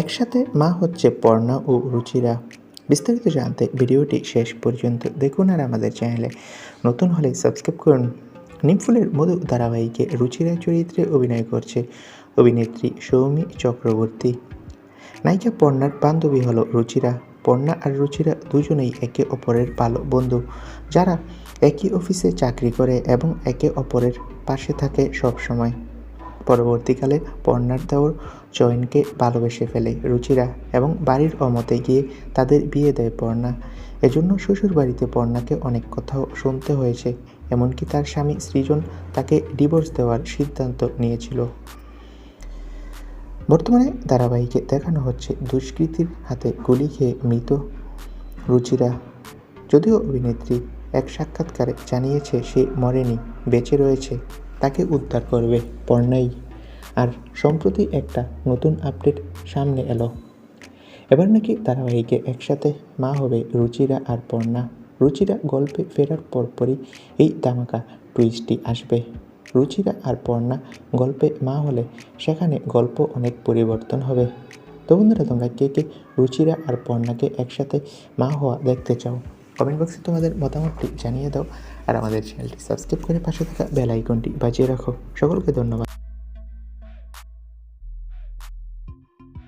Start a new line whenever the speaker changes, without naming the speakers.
একসাথে মা হচ্ছে পর্ণা ও রুচিরা। বিস্তারিত জানতে ভিডিওটি শেষ পর্যন্ত দেখুন আর আমাদের চ্যানেলে নতুন হলে সাবস্ক্রাইব করুন। নিমফুলের মধু ধারাবাহিকে রুচিরা চরিত্রে অভিনয় করছে অভিনেত্রী সৌমি চক্রবর্তী। নায়িকা পর্ণার বান্ধবী হলো রুচিরা। পর্ণা আর রুচিরা দুজনেই একে অপরের ভালো বন্ধু, যারা একই অফিসে চাকরি করে এবং একে অপরের পাশে থাকে সব সময় পরবর্তীকালে পর্ণার দেওর চয়নকে ভালোবেসে ফেলে রুচিরা এবং বাড়ির অমতে গিয়ে তাদের বিয়ে দেয় পর্ণা এজন্য শ্বশুর বাড়িতে পর্ণাকে অনেক কথাও শুনতে হয়েছে, এমনকি তার স্বামী সৃজন তাকে ডিভোর্স দেওয়ার সিদ্ধান্ত নিয়েছিল। বর্তমানে ধারাবাহিকে দেখানো হচ্ছে দুষ্কৃতীর হাতে গুলি খেয়ে মৃত রুচিরা। যদিও অভিনেত্রী এক সাক্ষাৎকারে জানিয়েছে সে মরেনি, বেঁচে রয়েছে। তাকে উদ্ধার করবে পর্ণাই। আর সম্প্রতি একটা নতুন আপডেট সামনে এলো। এবার নাকি ধারাবাহিকে একসাথে মা হবে রুচিরা আর পর্ণা। রুচিরা গল্পে ফেরার পরপরই এই ধামাকা টুইস্টটি আসবে। রুচিরা আর পর্ণা গল্পে মা হলে সেখানে গল্প অনেক পরিবর্তন হবে। তো বন্ধুরা, তোমরা কে কে রুচিরা আর পর্ণাকে একসাথে মা হওয়া দেখতে চাও? কমেন্ট বক্সে তোমাদের মতামতটি জানিয়ে দাও আর আমাদের চ্যানেলটি সাবস্ক্রাইব করে পাশে থাকা বেল আইকনটি বাজিয়ে রাখো। সকলকে ধন্যবাদ।